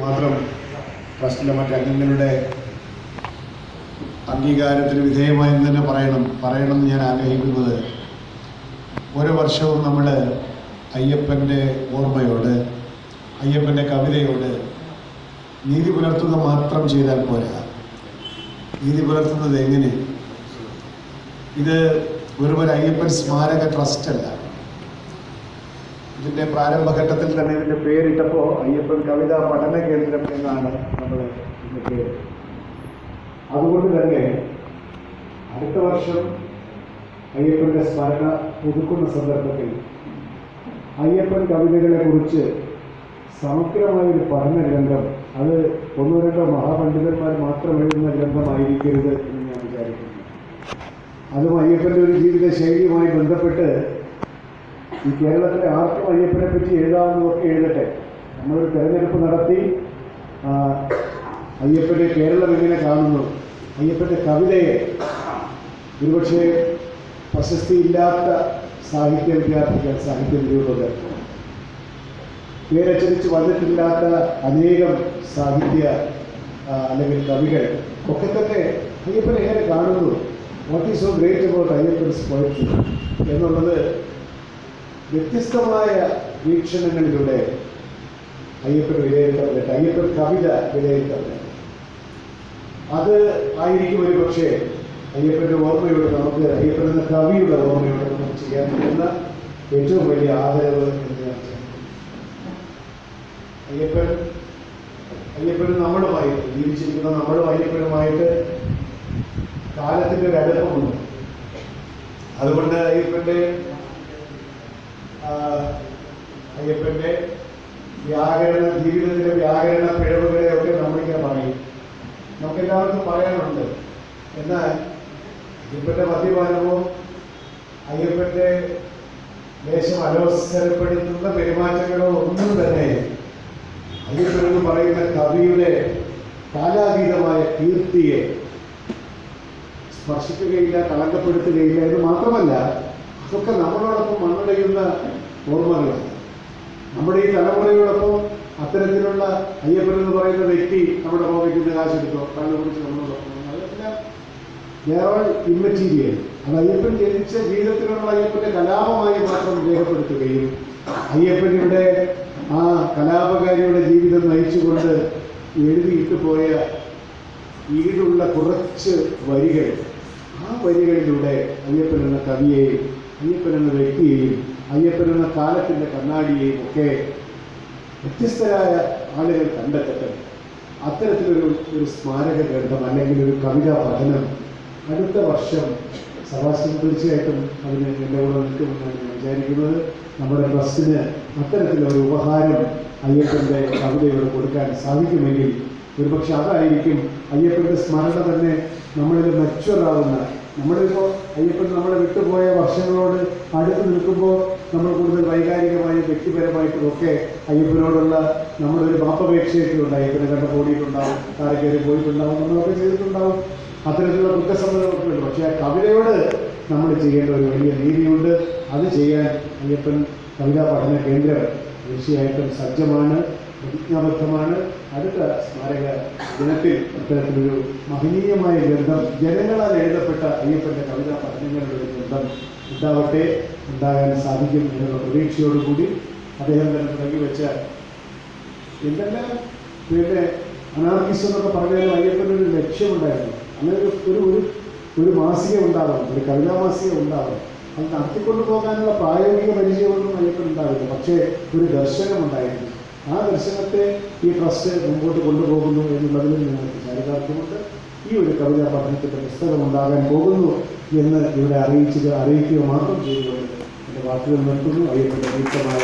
മാത്രം ട്രസ്റ്റിലെ മറ്റ് അംഗങ്ങളുടെ അംഗീകാരത്തിന് വിധേയമായി എന്ന് തന്നെ പറയണം. പറയണമെന്ന് ഞാൻ ആഗ്രഹിക്കുന്നത് ഓരോ വർഷവും നമ്മൾ അയ്യപ്പന്റെ ഓർമ്മയോട് അയ്യപ്പന്റെ കവിതയോട് നീതി പുലർത്തുക മാത്രം ചെയ്താൽ പോരാ. നീതി പുലർത്തുന്നത് എങ്ങനെ? ഇത് ഒരുപോലെ ഒരു അയ്യപ്പൻ സ്മാരക ട്രസ്റ്റല്ല. ഇതിന്റെ പ്രാരംഭഘട്ടത്തിൽ തന്നെ ഇതിന്റെ പേരിട്ടപ്പോൾ അയ്യപ്പൻ കവിതാ പഠന കേന്ദ്രം എന്നാണ് നമ്മൾ ഇതിന്റെ പേര്. അതുകൊണ്ട് തന്നെ അടുത്ത വർഷം അയ്യപ്പന്റെ സ്മരണ പുതുക്കുന്ന സന്ദർഭത്തിൽ അയ്യപ്പൻ കവിതകളെ കുറിച്ച് സമഗ്രമായ ഒരു പഠന ഗ്രന്ഥം അത് ഒന്നോ രണ്ടോ മഹാപണ്ഡിതന്മാർ മാത്രം എഴുതുന്ന ഗ്രന്ഥമായിരിക്കരുത് എന്ന് ഞാൻ വിചാരിക്കുന്നു. അതും അയ്യപ്പന്റെ ഒരു ജീവിത ശൈലിയുമായി ബന്ധപ്പെട്ട് ഈ കേരളത്തിലെ ആർക്കും അയ്യപ്പനെ പറ്റി എഴുതാവുന്നതൊക്കെ എഴുതട്ടെ. നമ്മളൊരു തെരഞ്ഞെടുപ്പ് നടത്തി അയ്യപ്പന്റെ കേരളം എങ്ങനെ കാണുന്നു? അയ്യപ്പന്റെ കവിതയെ ഒരുപക്ഷെ പ്രശസ്തിയില്ലാത്ത സാഹിത്യ വിദ്യാർത്ഥികൾ സാഹിത്യ നിരൂപകർ പേരച്ചരിച്ച് വന്നിട്ടില്ലാത്ത അനേകം സാഹിത്യ അല്ലെങ്കിൽ കവികൾ ഒക്കെ തന്നെ അയ്യപ്പനെ എങ്ങനെ കാണുന്നു? What is so great about അയ്യപ്പൻസ് പോയിട്ട് എന്നുള്ളത് വ്യത്യസ്തമായ വീക്ഷണങ്ങളിലൂടെ അയ്യപ്പൻ വിലയിരുത്തപ്പെടട്ടെ അയ്യപ്പൻ കവിത വിലയിരുത്തപ്പെട്ടു അത് ആയിരിക്കും ഒരു പക്ഷേ അയ്യപ്പന്റെ ഓർമ്മയോട് നമുക്ക് അയ്യപ്പൻ എന്ന കവിയുടെ ഓർമ്മയോട് നമുക്ക് ചെയ്യാൻ പറ്റുന്ന ഏറ്റവും വലിയ ആദരവ് എന്ന് ഞാൻ. അയ്യപ്പൻ അയ്യപ്പനും നമ്മളുമായിട്ട് ജീവിച്ചിരിക്കുന്ന നമ്മളും അയ്യപ്പനുമായിട്ട് കാലത്തിന്റെ ഒരു അടുപ്പമുണ്ട് അതുകൊണ്ട് അയ്യപ്പന്റെ ആ, അയ്യപ്പന്റെ വ്യാകരണ ജീവിതത്തിലെ വ്യാകരണ പിഴവുകളെയൊക്കെ നമ്മളിങ്ങനെ പറയും. നമുക്കെല്ലാവർക്കും പറയാനുണ്ട്. എന്നാൽ അയ്യപ്പന്റെ മദ്യപാനവും അയ്യപ്പന്റെ ദേശം അലോസരപ്പെടുത്തുന്ന പെരുമാറ്റങ്ങളോ ഒന്നും തന്നെ അയ്യപ്പൻ എന്ന് പറയുന്ന കവിയുടെ കാലാതീതമായ കീർത്തിയെ സ്പർശിക്കുകയില്ല കളങ്കപ്പെടുത്തുകയില്ല എന്ന് മാത്രമല്ല മണ്ണടയുന്ന ഓർമ്മകളാണ് നമ്മുടെ ഈ തലമുറയോടൊപ്പം അത്തരത്തിലുള്ള അയ്യപ്പൻ എന്ന് പറയുന്ന വ്യക്തി നമ്മുടെ പോകയ്ക്കുന്ന കാശെടുത്തോ കണ്ണു കുറിച്ച് നമ്മളോടൊപ്പം അതെല്ലാം ഇമ്മറ്റീരിയൽ അത് അയ്യപ്പൻ ജനിച്ച ജീവിതത്തിലുള്ള അയ്യപ്പന്റെ കലാപമായി മാത്രം രേഖപ്പെടുത്തുകയും അയ്യപ്പനിവിടെ ആ കലാപകാരിയുടെ ജീവിതം നയിച്ചുകൊണ്ട് എഴുതിയിട്ട് പോയ ഈടുള്ള കുറച്ച് വരികൾ. ആ വരികളിലൂടെ അയ്യപ്പൻ എന്ന കവിയെയും അയ്യപ്പൻ എന്ന വ്യക്തിയെയും അയ്യപ്പൻ എന്ന കാലത്തിന്റെ കണ്ണാടിയെയും ഒക്കെ വ്യത്യസ്തരായ ആളുകൾ കണ്ടെത്തട്ടെ. അത്തരത്തിലൊരു ഒരു സ്മാരക ഗ്രന്ഥം അല്ലെങ്കിൽ ഒരു കവിതാ പഠനം അടുത്ത വർഷം സഭാശ്രമം തീർച്ചയായിട്ടും അതിന് എന്റെ കൂടെ നിൽക്കുമെന്നാണ് ഞാൻ വിചാരിക്കുന്നത്. നമ്മുടെ ട്രസ്റ്റിന് അത്തരത്തിലൊരു ഉപഹാരം അയ്യപ്പന്റെ കവിതയോട് കൊടുക്കാൻ സാധിക്കുമെങ്കിൽ ഒരുപക്ഷെ അതായിരിക്കും അയ്യപ്പന്റെ സ്മരണ തന്നെ നമ്മളിൽ മെച്ചുവറാവുന്ന നമ്മളിപ്പോൾ അയ്യപ്പൻ നമ്മളെ വിട്ടുപോയ വർഷങ്ങളോട് അടുത്ത് നിൽക്കുമ്പോൾ നമ്മൾ കൂടുതൽ വൈകാരികമായും വ്യക്തിപരമായിട്ടും ഒക്കെ അയ്യപ്പനോടുള്ള നമ്മുടെ ഒരു മാപ്പപേക്ഷയൊക്കെ ഉണ്ട് അയ്യപ്പനെ കണ്ട ഓടിയിട്ടുണ്ടാവും താരക്കേറി പോയിട്ടുണ്ടാവും നമ്മളൊക്കെ ചെയ്തിട്ടുണ്ടാവും. അത്തരത്തിലുള്ള കുറ്റസമ്മതമൊക്കെ ഉണ്ട്. പക്ഷേ ആ കവിതയോട് നമ്മൾ ചെയ്യേണ്ട ഒരു വലിയ നീതിയുണ്ട് അത് ചെയ്യാൻ അയ്യപ്പൻ കവിതാ പഠന കേന്ദ്രം തീർച്ചയായിട്ടും സജ്ജമാണ്. പ്രതിജ്ഞാബദ്ധമാണ്. അടുത്ത സ്മാരക ദിനത്തിൽ അത്തരത്തിലൊരു മഹനീയമായ ഗ്രന്ഥം ജനങ്ങളാൽ എഴുതപ്പെട്ട അയ്യപ്പന്റെ കവിതാ പഠനങ്ങളുടെ ഒരു ഗ്രന്ഥം ഉണ്ടാവട്ടെ ഉണ്ടാകാൻ സാധിക്കും എന്നുള്ള പ്രതീക്ഷയോടുകൂടി അദ്ദേഹം തന്നെ തുടങ്ങി വെച്ച എന്തെല്ലാം പിന്നെ അനാർക്കിസം എന്നൊക്കെ പറഞ്ഞാലും അയ്യപ്പന്റെ ഒരു ലക്ഷ്യമുണ്ടായിരുന്നു. അങ്ങനെ ഒരു ഒരു ഒരു മാസിക ഉണ്ടാവണം ഒരു കവിതാ മാസിക ഉണ്ടാവണം. അത് നടത്തിക്കൊണ്ടു പോകാനുള്ള പ്രായോഗിക പരിചയമൊന്നും അയ്യപ്പൻ ഉണ്ടാവില്ല. പക്ഷേ ഒരു ദർശനം ദർശനമുണ്ടായിരുന്നു. ആ ദർശനത്തെ ഈ ട്രസ്റ്റ് മുമ്പോട്ട് കൊണ്ടുപോകുന്നു എന്നുള്ളതിൽ നിങ്ങൾക്ക് ചാരിതാർത്ഥ്യമുണ്ട്. ഈ ഒരു കവിതാ പഠനത്തിന്റെ പുസ്തകം ഉണ്ടാകാൻ പോകുന്നു എന്ന് ഇവിടെ അറിയിച്ചത് അറിയിക്കുക മാത്രം ചെയ്തുകൊണ്ട് എന്റെ വാക്കുകൾ നിർത്തുന്നു. അയ്യപ്പന്റെ വ്യക്തമായ